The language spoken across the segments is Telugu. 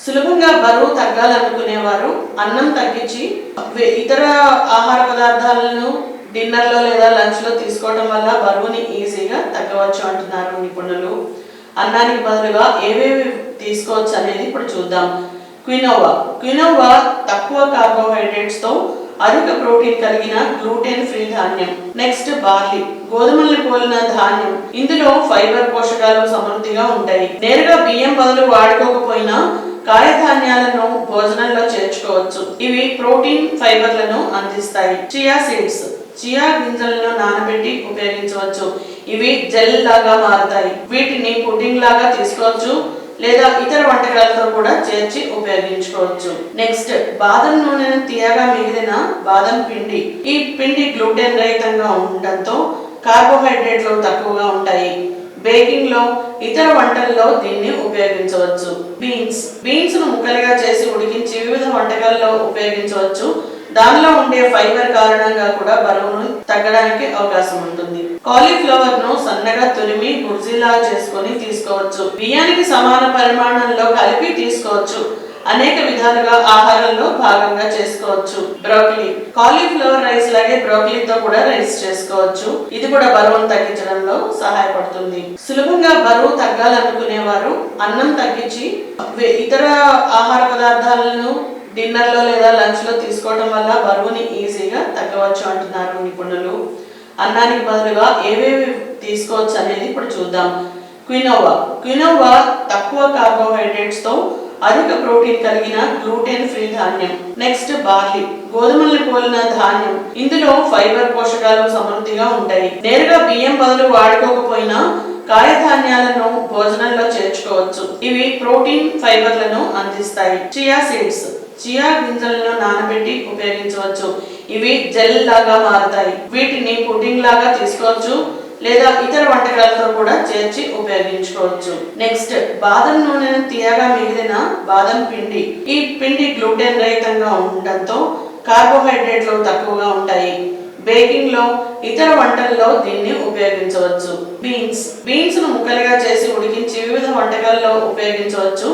సులభంగా బరువు తగ్గాలనుకునేవారు అన్నం తగ్గించి ఇతర ఆహార పదార్థాలను డిన్నర్లో లేదా లంచ్లో తీసుకోవడం వల్ల బరువుని ఈజీగా తగ్గవచ్చు అంటున్నారు నిపుణులు. అన్నానికి బదులుగా ఏవేవి తీసుకోవచ్చు అనేది ఇప్పుడు చూద్దాం. క్వినోవా. క్వినోవా తక్కువ కార్బోహైడ్రేట్స్తో అధిక ప్రోటీన్ కలిగిన గ్లూటెన్ ఫ్రీ ధాన్యం. Next barley. గోధుమల్ని పోలిన ధాన్యం. ఇందులో ఫైబర్ పోషకాలు సమృద్ధిగా ఉంటాయి. నేరుగా బియ్యం బదులు వాడుకోకపోయినా కాయధాన్యాలను భోజనంలో చేర్చుకోవచ్చు. ఇవి ప్రోటీన్ ఫైబర్లను అందిస్తాయి. చియా సీడ్స్ చియా గింజలను నానబెట్టి ఉపయోగించవచ్చు. ఇవి జెల్ లాగా మారుతాయి. వీటిని పుడింగ్ లాగా తీసుకోవచ్చు లేదా ఇతర వంటకాలతో కూడా చేర్చి ఉపయోగించుకోవచ్చు. నెక్స్ట్ బాదం నూనెను తీయగా మిగిలిన బాదం పిండి. ఈ పిండి గ్లూటెన్ రహితంగా ఉండటంతో కార్బోహైడ్రేట్లు తక్కువగా ఉంటాయి. బేకింగ్లో ఇతర వంటల్లో దీన్ని ఉపయోగించవచ్చు. బీన్స్. బీన్స్ను ముక్కలుగా చేసి ఉడికించి వివిధ వంటకాల్లో ఉపయోగించవచ్చు. దానిలో ఉండే ఫైబర్ కారణంగా కూడా బరువును తగ్గడానికి అవకాశం ఉంటుంది. కాలీఫ్లవర్ను సన్నగా తురిమి గుర్జీలా చేసుకొని తీసుకోవచ్చు. బియ్యానికి సమాన పరిమాణంలో కలిపి తీసుకోవచ్చు. అనేక విధాలుగా ఆహారంలో భాగంగా చేసుకోవచ్చు. బ్రోకలీ. కాలీఫ్లవర్ రైస్ లాగే బ్రోకలీతో కూడా రైస్ చేసుకోవచ్చు. ఇది కూడా బరువును తగ్గించడంలో సహాయపడుతుంది. సులభంగా బరువు తగ్గాలనుకునేవారు అన్నం తగ్గించి ఇతర ఆహార పదార్థాలను డిన్నర్లో లేదా లంచ్లో తీసుకోవడం వల్ల బరువుని ఈజీగా తగ్గవచ్చు అంటున్నారు నిపుణులు అన్నానికి బదులుగా ఏవేవి తీసుకోవచ్చు అనేది ఇప్పుడు చూద్దాం. క్వినోవా. క్వినోవా తక్కువ కార్బోహైడ్రేట్స్తో అధిక ప్రోటీన్ కలిగిన గ్లూటెన్ ఫ్రీ ధాన్యం. Next barley. గోధుమల్ని పోలిన ధాన్యం. ఇందులో ఫైబర్ పోషకాలు సమృద్ధిగా ఉంటాయి. నేరుగా బియ్యం బదులు వాడుకోకపోయినా కాయధాన్యాలను భోజనంలో చేర్చుకోవచ్చు. ఇవి ప్రోటీన్ ఫైబర్లను అందిస్తాయి. చియా సీడ్స్ చియా గింజలను నానబెట్టి ఉపయోగించవచ్చు. ఇవి జెల్ లాగా మారుతాయి. వీటిని పుడ్డింగ్ లాగా తీసుకోవచ్చు. లేదా ఇతర వంటకాలతో కూడా చేర్చి ఉపయోగించుకోవచ్చు. నెక్స్ట్ బాదం నూనెను తీయగా మిగిలిన బాదం పిండి. ఈ పిండి గ్లూటెన్ రహితంగా ఉండటంతో కార్బోహైడ్రేట్లు తక్కువగా ఉంటాయి. బేకింగ్లో ఇతర వంటల్లో దీన్ని ఉపయోగించవచ్చు. బీన్స్ బీన్స్ను ముక్కలుగా చేసి ఉడికించి వివిధ వంటకాల్లో ఉపయోగించవచ్చు.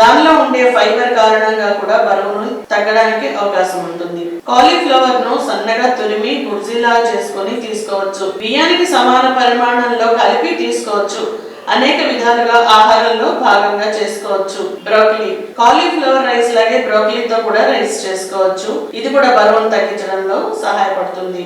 దానిలో ఉండే ఫైబర్ కారణంగా కూడా బరువును తగ్గడానికి అవకాశం ఉంటుంది. కాలీఫ్లవర్ను సన్నగా తురిమి బుర్జీలా చేసుకొని తీసుకోవచ్చు. బియ్యానికి సమాన పరిమాణంలో కలిపి తీసుకోవచ్చు. అనేక విధాలుగా ఆహారంలో భాగంగా చేసుకోవచ్చు. బ్రోకలీ. కాలీఫ్లవర్ రైస్ లాగే బ్రోకలీతో కూడా రైస్ చేసుకోవచ్చు. ఇది కూడా బరువును తగ్గించడంలో సహాయపడుతుంది.